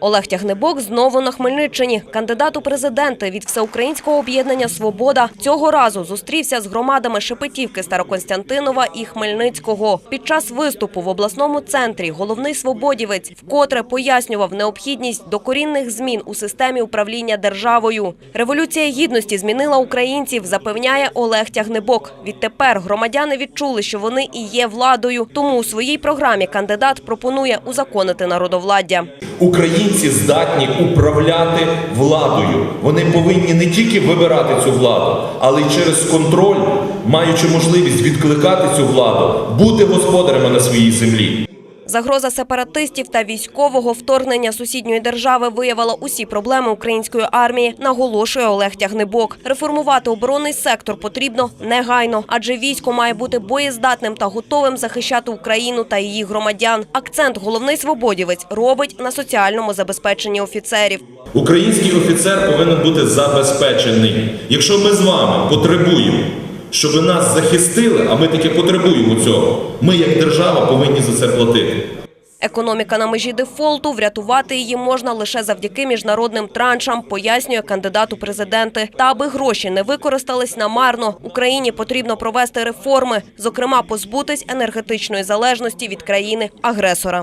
Олег Тягнебок знову на Хмельниччині. Кандидат у президенти від Всеукраїнського об'єднання Свобода цього разу зустрівся з громадами Шепетівки, Староконстянтинова і Хмельницького. Під час виступу в обласному центрі головний свободівець вкотре пояснював необхідність докорінних змін у системі управління державою. Революція гідності змінила українців, запевняє Олег Тягнебок. Відтепер громадяни відчули, що вони і є владою. Тому у своїй програмі кандидат пропонує узаконити народовладдя. Українці здатні управляти владою. Вони повинні не тільки вибирати цю владу, але й через контроль, маючи можливість відкликати цю владу, бути господарями на своїй землі. Загроза сепаратистів та військового вторгнення сусідньої держави виявила усі проблеми української армії, наголошує Олег Тягнебок. Реформувати оборонний сектор потрібно негайно, адже військо має бути боєздатним та готовим захищати Україну та її громадян. Акцент головний свободівець робить на соціальному забезпеченні офіцерів. Український офіцер повинен бути забезпечений. Якщо ми з вами потребуємо, щоб нас захистили, а ми таки потребуємо цього, ми як держава повинні за це платити. Економіка на межі дефолту, врятувати її можна лише завдяки міжнародним траншам, пояснює кандидат у президенти. Та аби гроші не використались намарно, Україні потрібно провести реформи, зокрема позбутись енергетичної залежності від країни-агресора.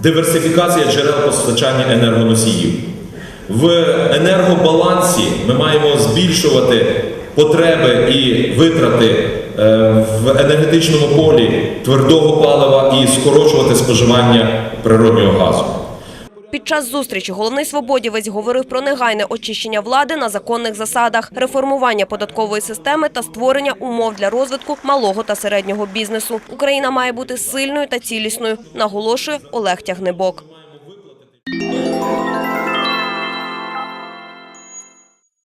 Диверсифікація джерел постачання енергоносіїв. В енергобалансі ми маємо збільшувати потреби і витрати е, в енергетичному полі твердого палива і скорочувати споживання природнього газу. Під час зустрічі головний свободівець говорив про негайне очищення влади на законних засадах, реформування податкової системи та створення умов для розвитку малого та середнього бізнесу. Україна має бути сильною та цілісною, наголошує Олег Тягнебок.